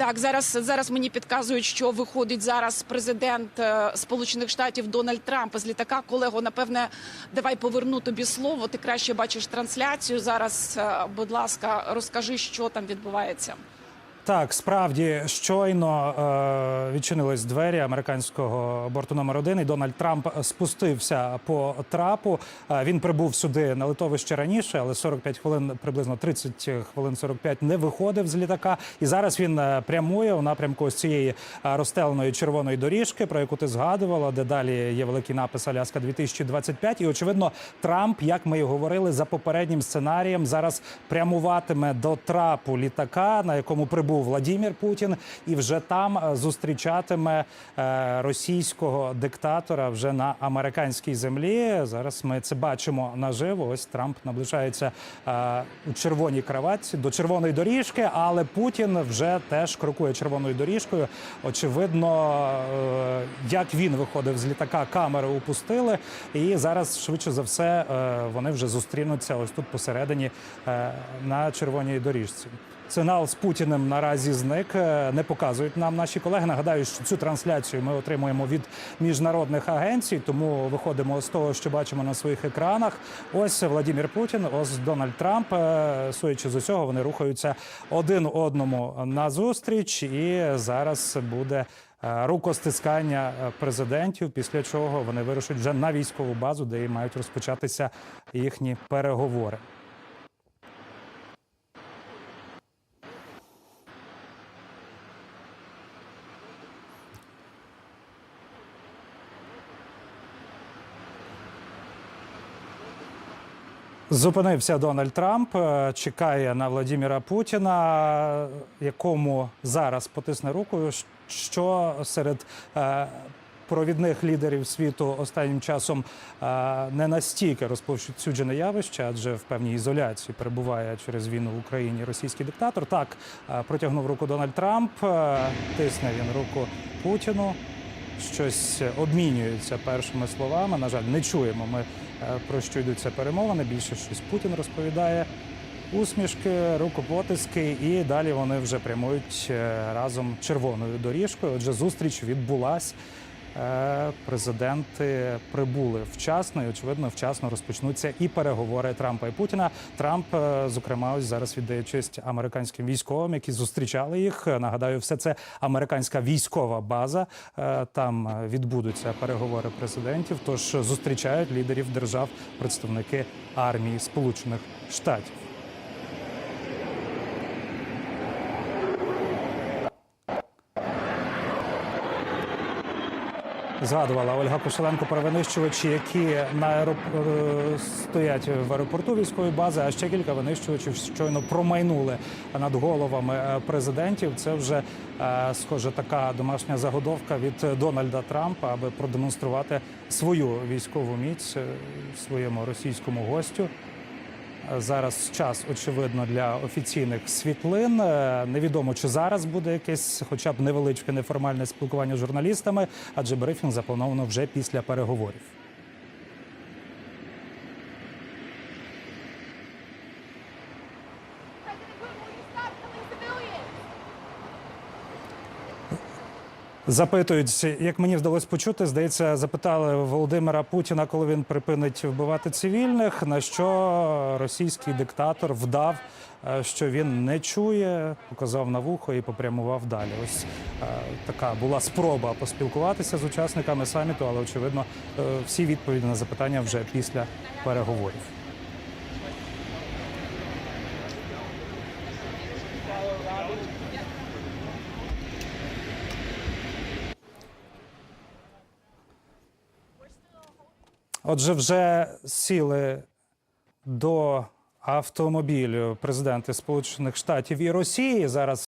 Так, зараз зараз мені підказують, що виходить зараз президент е, Сполучених Штатів Дональд Трамп з літака. Колего, напевне, давай поверну тобі слово. Ти краще бачиш трансляцію. Зараз, е, будь ласка, розкажи, що там відбувається. Так, справді щойно е, відчинились двері американського борту номер 1 і Дональд Трамп спустився по трапу. Е, він прибув сюди на литовище раніше, але 45 хвилин, приблизно 30 хвилин 45 не виходив з літака. І зараз він е, прямує у напрямку ось цієї е, розстеленої червоної доріжки, про яку ти згадувала, де далі є великий напис Аляска 2025. І очевидно, Трамп, як ми і говорили, за попереднім сценарієм зараз прямуватиме до трапу літака, на якому прибув Владімір Путін, і вже там е, зустрічатиме е, російського диктатора вже на американській землі. Зараз ми це бачимо наживо. Ось Трамп наближається е, у червоній краватці до червоної доріжки, але Путін вже теж крокує червоною доріжкою. Очевидно, як він виходив з літака, камери упустили, і зараз швидше за все вони вже зустрінуться ось тут посередині на червоній доріжці. Сигнал з Путіним наразі зник. Е, Не показують нам наші колеги. Нагадаю, що цю трансляцію ми отримуємо від міжнародних агенцій, тому виходимо з того, що бачимо на своїх екранах. Ось Владимир Путін, ось Дональд Трамп. Е, Судячи з усього, вони рухаються один одному на зустріч, і зараз буде. е, Рукостискання президентів, після чого вони вирушать вже на військову базу, де і мають розпочатися їхні переговори. Зупинився Дональд Трамп, е, чекає на Владіміра Путіна, якому зараз потисне рукою, що серед е, провідних лідерів світу останнім часом е, не настільки розповсюджене явище, адже в певній ізоляції перебуває через війну в Україні російський диктатор. Так протягнув руку Дональд Трамп, тисне він руку Путіну щось обмінюються першими словами. На жаль, не чуємо ми е, про що йдуться перемовини. Більше щось Путін розповідає. Усмішки, рукопотиски, і далі вони вже прямують е, разом червоною доріжкою. Отже, зустріч відбулась. Е, Президенти прибули вчасно і очевидно вчасно розпочнуться і переговори Трампа і Путіна. Трамп, е, зокрема, ось зараз віддає честь американським військовим, які зустрічали їх. Нагадаю, все це американська військова база. Е, Там відбудуться переговори президентів. Тож зустрічають лідерів держав представники армії Сполучених Штатів. Згадувала Ольга Кошеленко про винищувачі, які на аероп... е, стоять в аеропорту військової бази, а ще кілька винищувачів щойно промайнули над головами е, президентів. Це вже е, схоже така домашня заготовка від Дональда Трампа, аби продемонструвати свою військову міць своєму російському гостю. Зараз час, очевидно, для офіційних світлин. Е, Невідомо, чи зараз буде якесь, хоча б невеличке неформальне спілкування з журналістами, адже брифінг заплановано вже після переговорів. Запитують, як мені вдалося почути, здається, запитали Володимира Путіна, коли він припинить вбивати цивільних. На що російський диктатор вдав, е, що він не чує, показав на вухо і попрямував далі. Ось е, така була спроба поспілкуватися з учасниками саміту, але очевидно, е, всі відповіді на запитання вже після переговорів. Отже, вже сіли до автомобілю президенти Сполучених Штатів і Росії. Зараз